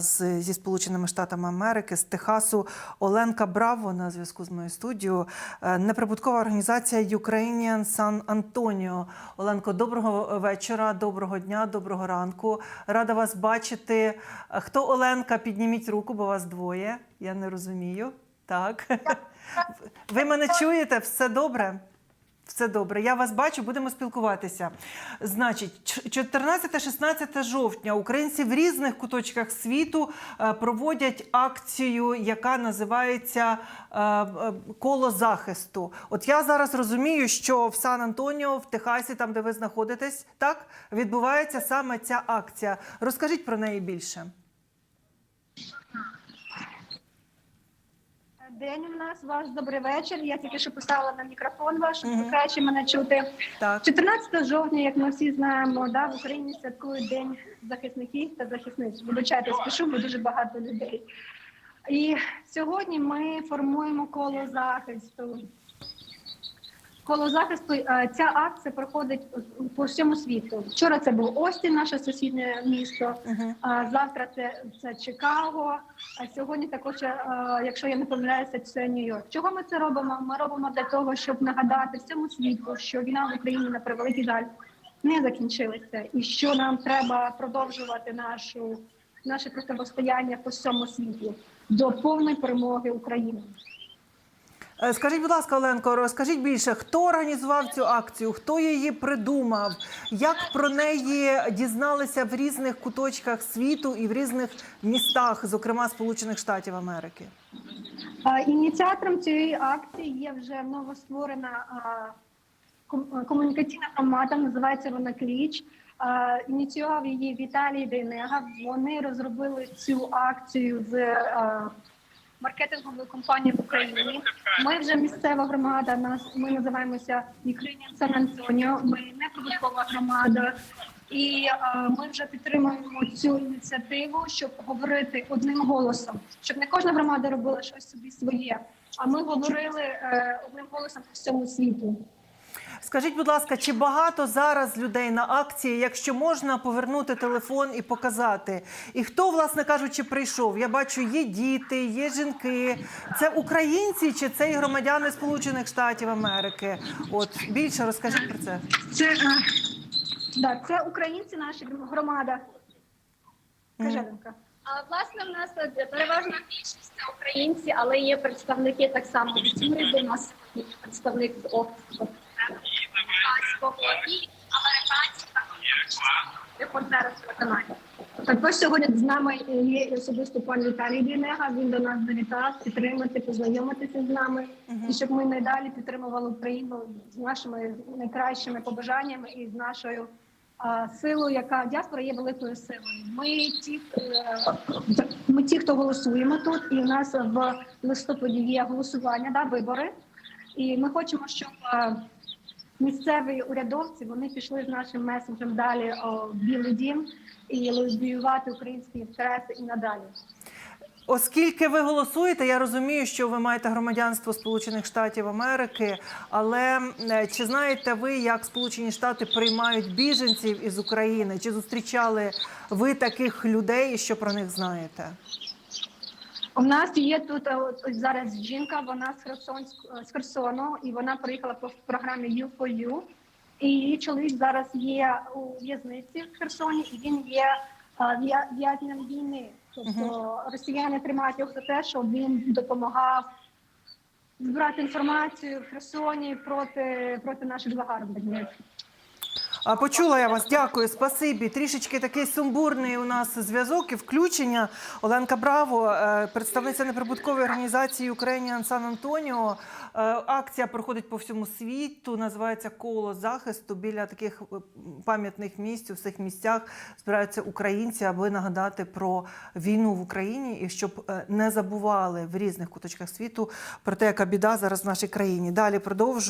з зі Сполученими Штатами Америки з Техасу Оленка Браво на зв'язку з моєю студією. Е, Неприбуткова організація Ukrainian San Antonio. Оленко, доброго вечора, доброго дня, доброго ранку. Рада вас бачити. Е, Хто Оленка? Підніміть руку, бо вас двоє. Я не розумію. Так. Ви мене чуєте? Все добре? Все добре, я вас бачу, будемо спілкуватися. Значить, 14-16 жовтня українці в різних куточках світу е, проводять акцію, яка називається е, е, Коло захисту. От я зараз розумію, що в Сан-Антоніо, в Техасі, там де ви знаходитесь, так відбувається саме ця акція. Розкажіть про неї більше. День у нас ваш добрий вечір. Я тільки що поставила на мікрофон ваш, Мгм. краще мене чути. Так. 14 жовтня, як ми всі знаємо, да, в Україні святкують День захисників та захисниць. Вибачайте, спішу, бо дуже багато людей. І сьогодні ми формуємо коло захисту. Коло захисту е, ця акція проходить по всьому світу. Вчора це був Остін, наше сусіднє місто. А завтра це, це Чикаго. А сьогодні також, е, якщо я не помиляюся, це Нью-Йорк. Чого ми це робимо? Ми робимо для того, щоб нагадати всьому світу, що війна в Україні на превеликий жаль не закінчилася, і що нам треба продовжувати нашу наше протистояння по всьому світі до повної перемоги України. Е, Скажіть, будь ласка, Оленко, розкажіть більше, хто організував цю акцію, хто її придумав, як про неї дізналися в різних куточках світу і в різних містах, зокрема Сполучених Штатів Америки? Ініціатором цієї акції є вже новостворена комунікаційна громада, називається вона Кліч. Ініціював її Віталій Дейнега. Вони розробили цю акцію з а, маркетинговою компанією в Україні. Ми вже місцева громада. Нас ми називаємося Ukrainian San Antonio. Ми не прибуткова громада. І е, ми вже підтримуємо цю ініціативу, щоб говорити одним голосом, щоб не кожна громада робила щось собі своє. А ми говорили е, одним голосом по всьому світу. Скажіть, будь ласка, чи багато зараз людей на акції, якщо можна повернути телефон і показати? І хто, власне кажучи, прийшов? Я бачу, є діти, є жінки. Це українці чи це і громадяни Сполучених Штатів Америки? От більше розкажіть про це. Це, е, да, це українці, наші громада. Мгм. Ленка. А власне в нас переважна більшість це українці, але є представники так само від уряду. У нас є представник з офісу і американці також репортери з. Також сьогодні з нами є особисто пан Віталій Дінега. Він до нас завітав підтримати, познайомитися з нами, і щоб ми надалі підтримували Україну з нашими найкращими побажаннями і з нашою силою, яка діаспора є великою силою. Ми ті, е, ми ті, хто голосуємо тут, і у нас в листопаді є голосування, да, вибори. І ми хочемо, щоб е, місцеві урядовці вони пішли з нашим меседжем далі в Білий Дім і лобіювати українські інтереси і надалі. Оскільки ви голосуєте, я розумію, що ви маєте громадянство Сполучених Штатів Америки. Але е, чи знаєте ви, як Сполучені Штати приймають біженців із України? Чи зустрічали ви таких людей, що про них знаєте? У нас є тут е, ось зараз жінка, вона з Херсонськ з Херсону, і вона приїхала по програмі u 4 u І її чоловік зараз є у в'язниці в Херсоні, і він є е, в'я- в'язнем війни. Тобто росіяни тримають його за те, що він допомагав збирати інформацію в Херсоні проти, проти наших загарбників. А почула я вас. Дякую, спасибі. Трішечки такий сумбурний у нас зв'язок і включення. Оленка Браво, е, представниця неприбуткової організації Ukrainian San Antonio. Е, Акція проходить по всьому світу. Називається коло захисту. Біля таких е, пам'ятних місць у всіх місцях збираються українці, аби нагадати про війну в Україні і щоб не забували в різних куточках світу про те, яка біда зараз в нашій країні. Далі продовжую.